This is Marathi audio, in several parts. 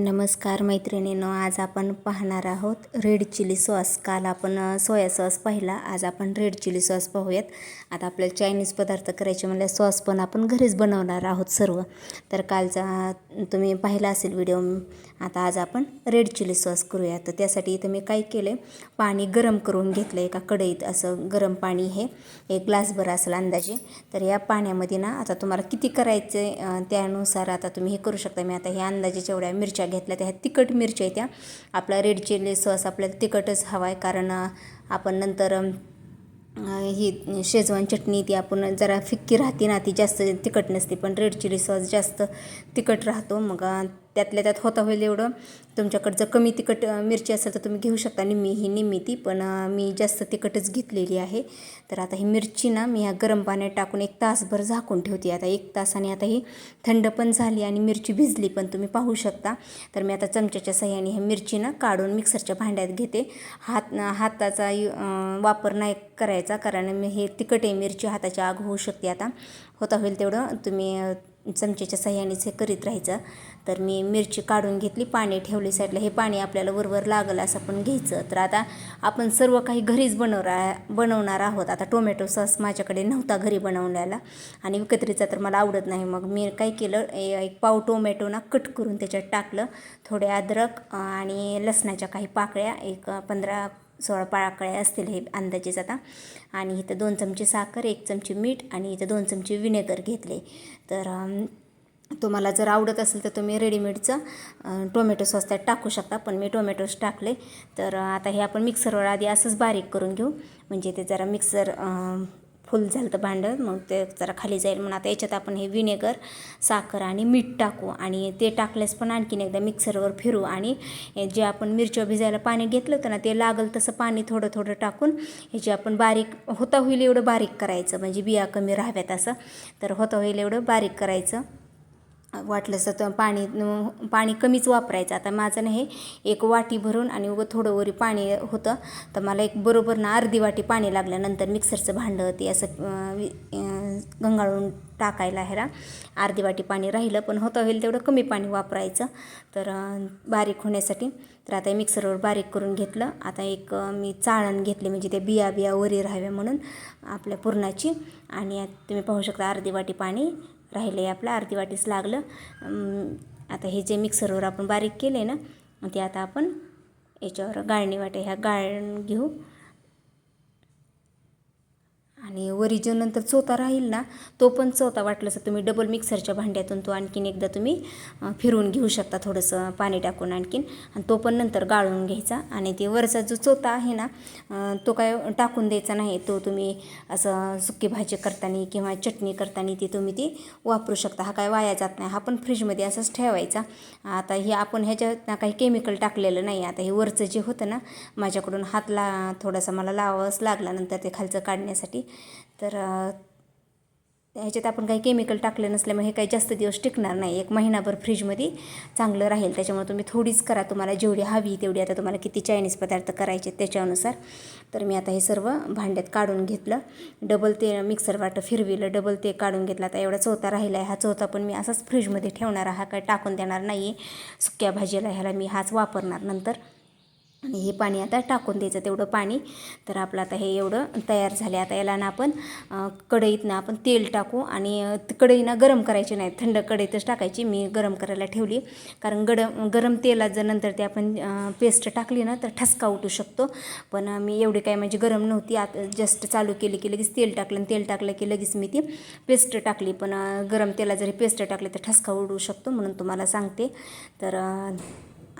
नमस्कार मैत्रिणींनो आज आपण पाहणार आहोत रेड चिली सॉस. काल आपण सोया सॉस पाहिला. आज आपण रेड चिली सॉस पाहूयात. आता आपल्याला चायनीज पदार्थ करायचे म्हणल्या सॉस पण आपण घरीच बनवणार आहोत सर्व. तर कालचा तुम्ही पाहिला असेल व्हिडिओ. आता आज आपण रेड चिली सॉस करूया. तर त्यासाठी इथं मी काय केलं पाणी गरम करून घेतलं एका कढईत. असं गरम पाणी हे एक ग्लासभर असेल अंदाजे. तर या पाण्यामध्ये ना आता तुम्हाला किती करायचं त्यानुसार आता तुम्ही हे करू शकता. मी आता हे अंदाजेच्या एवढ्या मिरच्या घेतल्या त्या ह्या तिखट मिरच्या आहेत त्या. आपला रेड चिली सॉस आपल्याला तिखटच हवा आहे कारण आपण नंतर ही शेजवान चटणी ती आपण जरा फिक्की राहते ना ती जास्त तिखट नसते. पण रेड चिली सॉस जास्त तिखट राहतो. मग त्यातल्या त्यात होता होईल एवढं. तुमच्याकडं जर कमी तिखट मिरची असेल तर तुम्ही घेऊ शकता. निम्मी ही निम्मी ती. पण मी जास्त तिखटच घेतलेली आहे. तर आता ही मिरची ना मी ह्या गरम पाण्यात टाकून एक तासभर झाकून ठेवते. आता एक तासाने आता ही थंड पण झाली आणि मिरची भिजली पण तुम्ही पाहू शकता. तर मी आता चमच्याच्या सहाय्याने ह्या मिरची ना काढून मिक्सरच्या भांड्यात घेते. हात हाताचा वापर नाही करायचा. कारण मी हे तिखट आहे मिरची हाताची आग होऊ शकते आता. होता होईल तेवढं. तुम्ही चमच्याच्या सहाय्यानेच हे करीत राहायचं. तर मी मिरची काढून घेतली पाणी ठेवली साईडला. हे पाणी आपल्याला वरवर लागलं असं पण घ्यायचं. तर आता आपण सर्व काही घरीच बनवणार बनवणार आहोत. आता टोमॅटो सॉस माझ्याकडे नव्हता घरी बनवण्याला आणि विकत्रीचा तर मला आवडत नाही. मग मी काय केलं ए- एक पाव टोमॅटो ना कट करून त्याच्यात टाकलं. थोडे अद्रक आणि लसणाच्या काही पाकळ्या एक पंधरा सोळा पाकळ्या असतील हे अंदाजेच आता. आणि इथं दोन चमचे साखर एक चमचे मीठ आणि इथं दोन चमचे विनेगर घेतले. तर तुम्हाला जर आवडत असेल तर तुम्ही रेडीमेडचं टोमॅटो सॉस त्यात टाकू शकता पण मी टोमॅटोस टाकले. तर आता हे आपण मिक्सरवर आधी असंच बारीक करून घेऊ. म्हणजे ते जरा मिक्सर फुल झालं तर भांडं मग ते जरा खाली जाईल म्हणून आता याच्यात आपण हे विनेगर साखर आणि मीठ टाकू आणि ते टाकल्यास पण आणखीन एकदा मिक्सरवर फिरू आणि जे आपण मिरच्या भिजायला पाणी घेतलं होतं ना ते लागल तसं पाणी थोडं थोडं टाकून ह्याची आपण बारीक होता होईल एवढं बारीक करायचं म्हणजे बिया कमी राहाव्यात असं तर होता होईल एवढं बारीक करायचं. वाटलंच तर पाणी पाणी कमीच वापरायचं. आता माझं ना हे एक वाटी भरून आणि उगं थोडं वरी पाणी होतं. तर मला एक बरोबर ना अर्धी वाटी पाणी लागलं नंतर मिक्सरचं भांडं ते असं गंगाळून टाकायला ह्याला अर्धी वाटी पाणी राहिलं. पण होतं होईल तेवढं कमी पाणी वापरायचं. तर बारीक होण्यासाठी. तर आता मिक्सरवर बारीक करून घेतलं. आता एक मी चाळण घेतली म्हणजे ते बिया बिया वरी राहाव्या म्हणून आपल्या पुरणाची. आणि तुम्ही पाहू शकता अर्धी वाटी पाणी राहिले आपलं अर्धी वाटीस लागलं. आता हे जे मिक्सरवर आपण बारीक केले ना ते आता आपण याच्यावर गाळणी वाटे ह्या गाळण घेऊ. आणि वरी जो नंतर चोथा राहील ना तो पण चोथा वाटलं तर तुम्ही डबल मिक्सरच्या भांड्यातून तो आणखीन एकदा तुम्ही फिरवून घेऊ शकता थोडंसं पाणी टाकून आणखीन. आणि तो पण नंतर गाळून घ्यायचा. आणि ते वरचा जो चोथा आहे ना तो काय टाकून द्यायचा नाही. तो तुम्ही असं सुकी भाजी करताना किंवा चटणी करताना ती तुम्ही ती वापरू शकता. हा काय वाया जात नाही. हा पण फ्रीजमध्ये असंच ठेवायचा. आता हे आपण ह्याच्यात ना काही केमिकल टाकलेलं नाही. आता हे वरचं जे होतं ना माझ्याकडून हात ला थोडासा मला लावावंच लागला. नंतर ते खालचं काढण्यासाठी तर ह्याच्यात आपण काही केमिकल टाकलं नसल्यामुळे हे काही जास्त दिवस टिकणार नाही. एक महिनाभर फ्रीजमध्ये चांगलं राहील. त्याच्यामुळे तुम्ही थोडीच करा. तुम्हाला जेवढी हवी तेवढी. आता तुम्हाला किती चायनीज पदार्थ करायचे त्याच्यानुसार. तर मी आता हे सर्व भांड्यात काढून घेतलं. डबल ते मिक्सर वाटं फिरविलं. डबल ते काढून घेतलं. आता एवढा चौथा राहिला आहे हा चौथा पण मी असाच फ्रीजमध्ये ठेवणार हा काय टाकून देणार नाही आहे सुक्या भाजीला ह्याला मी हाच वापरणार नंतर. आणि हे पाणी आता टाकून द्यायचं तेवढं पाणी. तर आपलं आता हे एवढं तयार झाले आता याला ना आपण कढईतनं आपण तेल टाकू आणि अं, गरम करायची नाही. थंड कढईतच टाकायची. मी गरम करायला ठेवली. कारण गरम गरम तेलात जर नंतर ते आपण पेस्ट टाकली ना तर ठसका उठू शकतो. पण मी एवढी काय म्हणजे गरम नव्हती. आता जस्ट चालू केली की लगेच तेल टाकलं आणि तेल टाकलं की लगेच मी ती पेस्ट टाकली. पण गरम तेलात जरी पेस्ट टाकली तर ठसका उडू शकतो म्हणून तुम्हाला सांगते. तर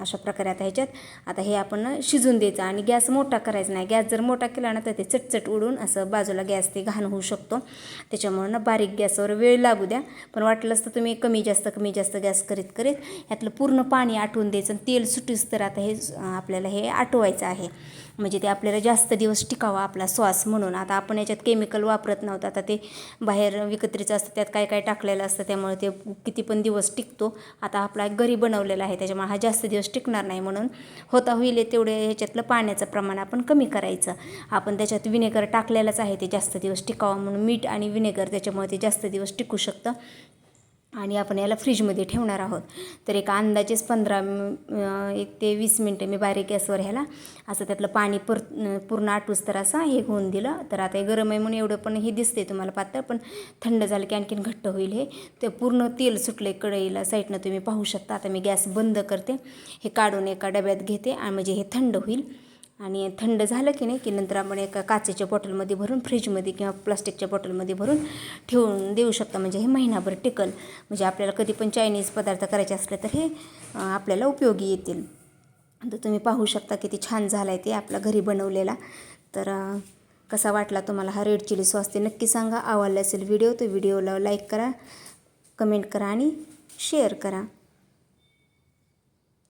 अशा प्रकारे आता ह्याच्यात आता हे आपण शिजून द्यायचं आणि गॅस मोठा करायचा नाही. गॅस जर मोठा केला ना तर ते चटचट उडून असं बाजूला गॅस ते घाण होऊ शकतो. त्याच्यामुळं ना बारीक गॅसवर वेळ लागू द्या. पण वाटलंच तर तुम्ही कमी जास्त कमी जास्त गॅस करीत करीत ह्यातलं पूर्ण पाणी आटवून द्यायचं आणि तेल सुटीस तर आता हे आपल्याला हे आटवायचं आहे. म्हणजे ते आपल्याला जास्त दिवस टिकावा आपला श्वास म्हणून. आता आपण याच्यात केमिकल वापरत नव्हतं. आता ते बाहेर विकत्रीचं असतं त्यात काय काय टाकलेलं असतं त्यामुळे ते किती पण दिवस टिकतो. आता आपला घरी बनवलेला आहे त्याच्यामुळे हा जास्त दिवस टिकणार नाही म्हणून होता होईल तेवढे ह्याच्यातलं पाण्याचं प्रमाण आपण कमी करायचं. आपण त्याच्यात विनेगर टाकलेलंच आहे ते जास्त दिवस टिकावं म्हणून. मीठ आणि विनेगर त्याच्यामुळे ते जास्त दिवस टिकू शकतं. आणि आपण याला फ्रीजमध्ये ठेवणार आहोत. तर एक अंदाजेच पंधरा एक ते वीस मिनटं मी बारीक गॅसवर ह्याला असं त्यातलं पाणी पर पूर्ण आटूस तर असं हे होऊन दिलं. तर आता हे गरम आहे म्हणून एवढं पण हे दिसते तुम्हाला पातळ पण थंड झालं की आणखीन घट्ट होईल हे. ते पूर्ण तेल सुटलं आहे कढईला साईडनं तुम्ही पाहू शकता. आता मी गॅस बंद करते. हे काढून एका डब्यात घेते आणि म्हणजे हे थंड होईल. आणि थंड झालं की नाही की नंतर आपण एका काचेच्या बॉटलमध्ये भरून फ्रीजमध्ये किंवा प्लास्टिकच्या बॉटलमध्ये भरून ठेवून देऊ शकता. म्हणजे हे महिनाभर टिकल. म्हणजे आपल्याला कधी पण चायनीज पदार्थ करायचे असले तर हे आपल्याला उपयोगी येतील. तर तुम्ही पाहू शकता किती छान झाला आहे ते आपला घरी बनवलेला. तर कसा वाटला तुम्हाला हा रेड चिली सॉस ते नक्की सांगा. आवडला असेल व्हिडिओ तर व्हिडिओला लाईक करा कमेंट करा आणि शेअर करा.